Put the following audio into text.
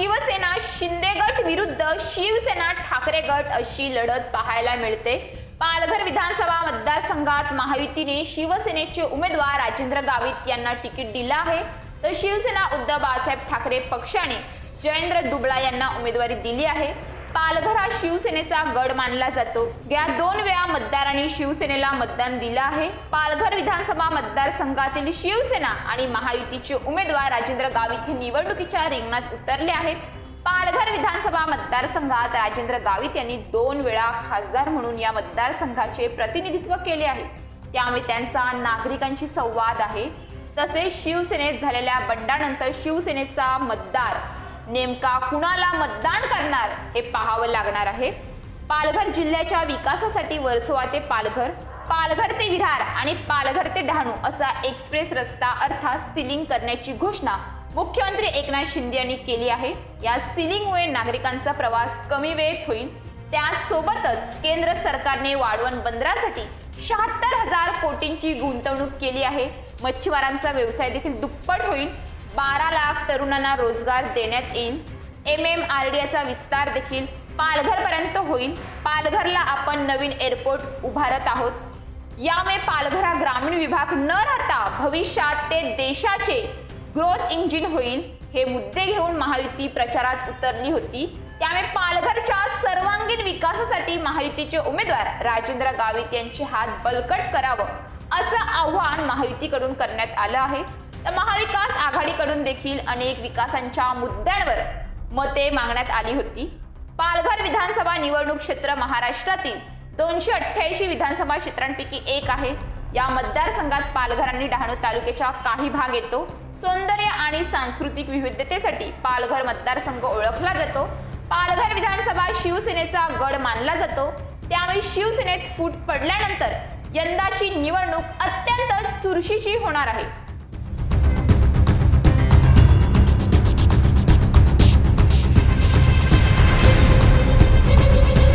शिवसेना शिंदे गट विरुद्ध शिवसेना ठाकरे गट अशी लढत पाहायला मिळते. पालघर विधानसभा मतदारसंघात महायुतीने शिवसेनेचे उमेदवार राजेंद्र गावित यांना तिकीट दिलं आहे. तर शिवसेना उद्धव बाळासाहेब ठाकरे पक्षाने जयेंद्र दुबळा यांना उमेदवारी दिली आहे. पालघर हा शिवसेनेचा गड मानला जातो. या दोन वेळा मतदारांनी शिवसेनेला मतदान दिलं आहे. पालघर विधानसभा मतदारसंघातील शिवसेना आणि महायुतीचे उमेदवार राजेंद्र गावित हे निवडणुकीच्या रिंगणात उतरले आहेत. पालघर विधानसभा मतदारसंघात राजेंद्र गावित यांनी दोन वेळा खासदार म्हणून या मतदारसंघाचे प्रतिनिधित्व केले आहे. त्यामुळे त्यांचा नागरिकांशी संवाद आहे. तसेच शिवसेनेत झालेल्या बंडानंतर शिवसेनेचा मतदार नेमका कुणाला मतदान करणार हे पाहावं लागणार आहे. पालघर जिल्ह्याच्या विकासासाठी वर्सोवा ते पालघर पालघर ते विरार आणि पालघर ते डहाणू असा एक्सप्रेस रस्ता अर्थात सिलिंग करण्याची घोषणा मुख्यमंत्री एकनाथ शिंदे यांनी केली आहे. या सिलिंगमुळे नागरिकांचा प्रवास कमी वेळेत होईल. त्यासोबतच केंद्र सरकारने वाढवण बंदरासाठी शहात्तर हजार कोटींची गुंतवणूक केली आहे. मच्छीमारांचा व्यवसाय देखील दुप्पट होईल. बारा लाख तरुणांना रोजगार देण्यात येईल एम एम आर डी चा विस्तार देखील पालघरपर्यंत होईल. पालघरला आपण नवीन एअरपोर्ट उभारत आहोत. यामुळे पालघर हा ग्रामीण विभाग न राहता भविष्यात ते देशाचे ग्रोथ इंजिन होईल हे मुद्दे घेऊन महायुती प्रचारात उतरली होती. त्यामुळे पालघरच्या सर्वांगीण विकासासाठी महायुतीचे उमेदवार राजेंद्र गावित यांचे हात बलकट करावं असं आव्हान महायुतीकडून करण्यात आलं आहे. तर महाविकास आघाडीकडून देखील अनेक विकासांच्या मुद्द्यांवर मते मागण्यात आली होती. पालघर विधानसभा निवडणूक क्षेत्र महाराष्ट्रातील दोनशे अठ्ठ्याऐंशी विधानसभा क्षेत्रांपैकी एक आहे. या मतदारसंघात पालघर आणि डहाणू तालुक्याचा काही भाग येतो. सौंदर्य आणि सांस्कृतिक विविधतेसाठी पालघर मतदारसंघ ओळखला जातो. पालघर विधानसभा शिवसेनेचा गड मानला जातो. त्यामुळे शिवसेनेत फूट पडल्यानंतर यंदाची निवडणूक अत्यंत चुरशीची होणार आहे.